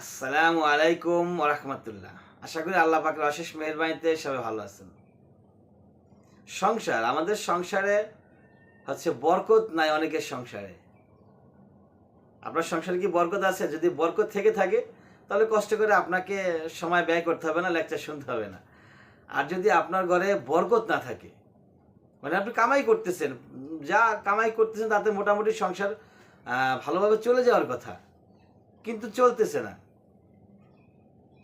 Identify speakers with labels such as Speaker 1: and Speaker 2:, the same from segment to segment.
Speaker 1: আসসালামু আলাইকুম রহমতুল্লাহ। আশা করি আল্লাহ পাকের অশেষ মেহরবানিতে সবাই ভালো আছেন। সংসার, আমাদের সংসারে হচ্ছে বরকত নাই অনেকের সংসারে। আপনার সংসারে কি বরকত আছে? যদি বরকত থেকে থাকে, তাহলে কষ্ট করে আপনাকে সময় ব্যয় করতে হবে না, লেকচার শুনতে হবে না। আর যদি আপনার ঘরে বরকত না থাকে মানে আপনি কামাই করতেছেন, যা কামাই করতেছেন তাতে মোটামুটি সংসার ভালোভাবে চলে যাওয়ার কথা। কিন্তু চলতেছে না।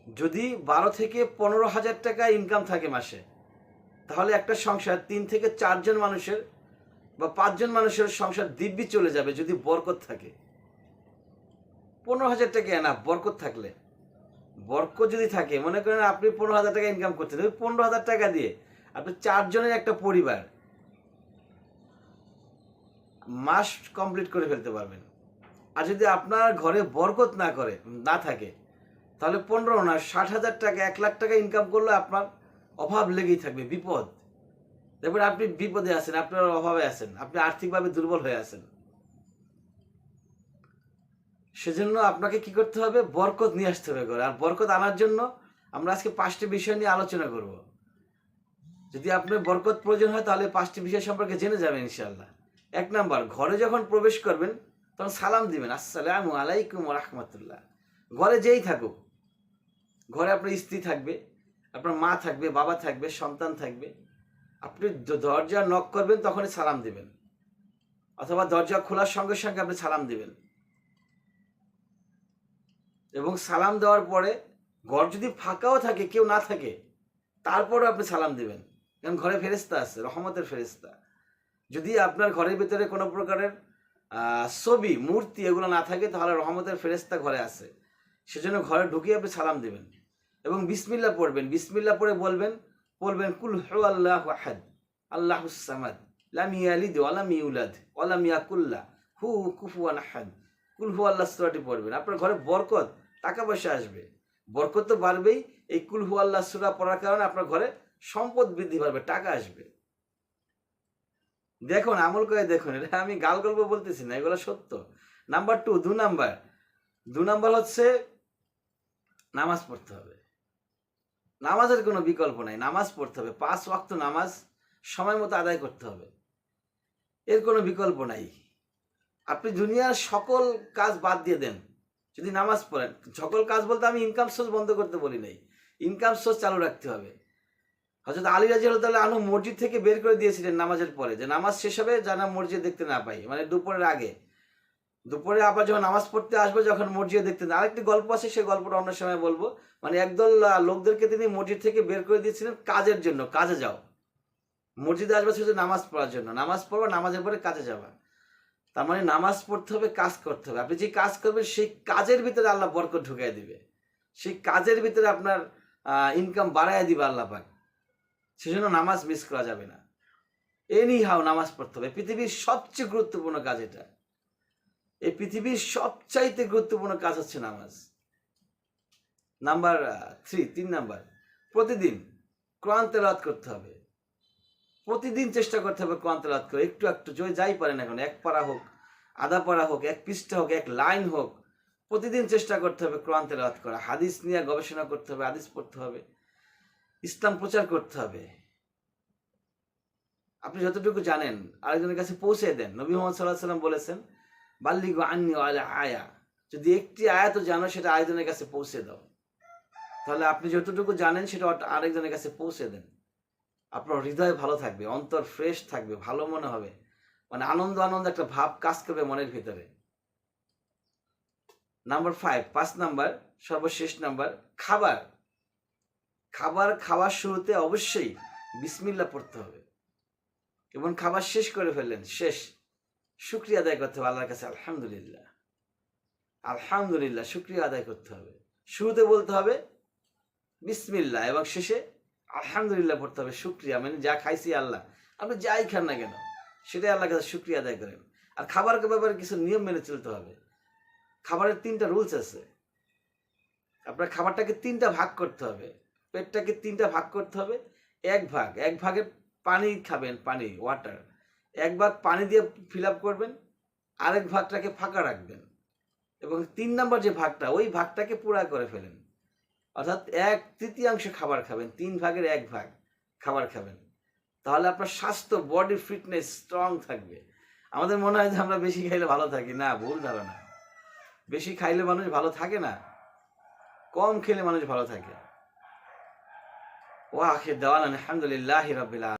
Speaker 1: যদি বারো থেকে পনেরো হাজার টাকা ইনকাম থাকে মাসে, তাহলে একটা সংসার তিন থেকে চারজন মানুষের বা পাঁচজন মানুষের সংসার দিব্যি চলে যাবে যদি বরকত থাকে। পনেরো হাজার টাকা না বরকত থাকলে। বরকত যদি থাকে, মনে করেন আপনি পনেরো হাজার টাকা ইনকাম করছেন ওই পনেরো হাজার টাকা দিয়ে আপনি চারজনের একটা পরিবার মাস কমপ্লিট করে ফেলতে পারবেন। আর যদি আপনার ঘরে বরকত না করে, না থাকে তাহলে পনেরো না, ষাট হাজার টাকা, এক লাখ টাকা ইনকাম করলে আপনার অভাব লেগেই থাকবে, বিপদ। দেখবেন আপনি বিপদে আছেন, আপনার অভাবে আছেন, আপনি আর্থিকভাবে দুর্বল হয়ে আছেন। সেজন্য আপনাকে কি করতে হবে? বরকত নিয়ে আসতে হবে ঘরে আর বরকত আনার জন্য আমরা আজকে পাঁচটি বিষয় নিয়ে আলোচনা করব। যদি আপনার বরকত প্রয়োজন হয়, তাহলে পাঁচটি বিষয় সম্পর্কে জেনে যাবেন ইনশাল্লাহ এক নাম্বার, ঘরে যখন প্রবেশ করবেন, তখন সালাম দিবেন। আসসালামু আলাইকুম রহমতুল্লাহ। ঘরে যেই থাকুক ঘরে আপনার স্ত্রী থাকবে, আপনার মা থাকবে, বাবা থাকবে, সন্তান থাকবে, আপনি দরজা নক করবেন, তখনই সালাম দেবেন। অথবা দরজা খোলার সঙ্গে সঙ্গে আপনি সালাম দেবেন। এবং সালাম দেওয়ার পরে ঘর যদি ফাঁকাও থাকে, কেউ না থাকে, তারপরেও আপনি সালাম দেবেন। কারণ ঘরে ফেরেস্তা আছে, রহমতের ফেরেস্তা যদি আপনার ঘরের ভিতরে কোনো প্রকারের ছবি, মূর্তি এগুলো না থাকে, তাহলে রহমতের ফেরেস্তা ঘরে আছে। সেজন্য ঘরে ঢুকিয়ে আপনি সালাম দেবেন। এবং বিসমিল্লা পড়বেন। বিসমিল্লা পড়ে বলবেন বলবেন, কুল হু আল্লাহ আহাদ, আল্লাহ সামাদ, লাম ইয়ালিদ ওয়ালাম ইউলাদ ওয়ালাম ইয়াকুল্লা, হু কুফুয়ান আহাদ। কুল হু আল্লাহ সুরাটি পড়বেন। আপনার ঘরে বরকত, টাকা পয়সা আসবে। বরকত তো বাড়বেই। এই কুল হু আল্লাহ সুরা পড়ার কারণে আপনার ঘরে সম্পদ বৃদ্ধি পাবে, টাকা আসবে। দেখুন, আমল করে দেখুন, এটা আমি গাল গল্প বলতেছি না, এগুলো সত্য। নাম্বার টু, দু নাম্বার। দু নাম্বার হচ্ছে নামাজ পড়তে হবে। নামাজের কোনো বিকল্প নাই, নামাজ পড়তে হবে। পাঁচ ওয়াক্ত নামাজ সময় মতো আদায় করতে হবে। এর কোনো বিকল্প নাই। আপনি দুনিয়ার সকল কাজ বাদ দিয়ে দেন। যদি নামাজ পড়েন, সকল কাজ বলতে আমি ইনকাম সোর্স বন্ধ করতে বলি নাই। ইনকাম সোর্স চালু রাখতে হবে। হজরত আলী রাজি তাহলে আনু মসজিদ থেকে বের করে দিয়েছিলেন নামাজের পরে, যে নামাজ শেষ হবে যেন মসজিদ দেখতে না পাই। মানে দুপুরের আগে। দুপুরে আবার যখন নামাজ পড়তে আসব, যখন মসজিদ দেখতে না আরেকটি গল্প আছে, সেই গল্পটা অন্য সময় বলব। মানে একদল লোকদেরকে তিনি মসজিদ থেকে বের করে দিয়েছিলেন কাজের জন্য, কাজে যাও মসজিদে আসবে শুধু নামাজ পড়ার জন্য। নামাজ পড়বা, নামাজের পরে কাজে যাবা। তার মানে নামাজ পড়তে হবে, কাজ করতে হবে। আপনি যে কাজ করবেন, সেই কাজের ভিতরে আল্লাহ বরকত ঢুকাই দিবে। সেই কাজের ভিতরে আপনার ইনকাম বাড়াই দিবে আল্লাহ পাক। সেজন্য নামাজ মিস করা যাবে না। এনি হাও নামাজ পড়তে হবে। পৃথিবীর সবচেয়ে গুরুত্বপূর্ণ কাজ এটা। এই পৃথিবীর সবচাইতে গুরুত্বপূর্ণ কাজ হচ্ছে নামাজ। নাম্বার থ্রি তিন নাম্বার, প্রতিদিন কোরআন তেলাওয়াত করতে হবে। প্রতিদিন চেষ্টা করতে হবে কোরআন তেলাওয়াত করে। একটু একটু যে যাই পারেন এখন এক পারা হোক, আধা পারা হোক, এক পৃষ্ঠা হোক, এক লাইন হোক, প্রতিদিন চেষ্টা করতে হবে কোরআন তেলাওয়াত করা। হাদিস নিয়ে গবেষণা করতে হবে, হাদিস পড়তে হবে, ইসলাম প্রচার করতে হবে। আপনি যতটুকু জানেন, আরেকজনের কাছে পৌঁছে দেন। নবী মোহাম্মদ সাল্লাহ সাল্লাম বলেছেন বাল্লিগু আন্নি আলা আয়া। যদি একটি আয়াত জানো, সেটা আরেকজনের কাছে পৌঁছে দাও। তাহলে আপনি যতটুকু জানেন, সেটা আরেকজনের কাছে পৌঁছে দেন। আপনার হৃদয় ভালো থাকবে, অন্তর ফ্রেশ থাকবে, ভালো মনে হবে। মানে আনন্দ আনন্দ একটা ভাব কাজ করবে মনের ভিতরে। নাম্বার ফাইভ পাঁচ নাম্বার, সর্বশেষ নাম্বার, খাবার। খাবার খাওয়ার শুরুতে অবশ্যই বিসমিল্লা পড়তে হবে। এবং খাবার শেষ করে ফেললেন, শেষ। শুক্রিয়া আদায় করতে হবে আল্লাহর কাছে, আলহামদুলিল্লাহ। আলহামদুলিল্লাহ, শুক্রিয়া আদায় করতে হবে। শুরুতে বলতে হবে, বিসমিল্লাহ, এবং শেষে আলহামদুলিল্লাহ পড়তে হবে, শুক্রিয়া। মানে যা খাইছি আল্লাহ। আপনি যাই খান না কেন, সেটাই আল্লাহর কাছে শুক্রিয়া আদায় করেন। আর খাবার ব্যাপারে কিছু নিয়ম মেনে চলতে হবে। খাবারের তিনটা রুলস আছে। আপনার খাবারটাকে তিনটা ভাগ করতে হবে। পেটটাকে তিনটা ভাগ করতে হবে, এক ভাগ। এক ভাগে পানি খাবেন, পানি ওয়াটার এক ভাগ পানি দিয়ে ফিল করবেন, আরেক ভাগটাকে ফাঁকা রাখবেন এবং তিন নম্বর যে ভাগটা, ওই ভাগটাকে পুরা করে ফেলেন। অর্থাৎ এক তৃতীয়াংশ খাবার খাবেন, তিন ভাগের এক ভাগ খাবার খাবেন। তাহলে আপনার স্বাস্থ্য বডি ফিটনেস স্ট্রং থাকবে। আমাদের মনে হয় যে আমরা বেশি খাইলে ভালো থাকি। না, ভুল ধারণা। বেশি খাইলে মানুষ ভালো থাকে না, কম খেলে মানুষ ভালো থাকে। ওয়া আখির দাওয়ানা আলহামদুলিল্লাহি রাব্বিল আলামিন।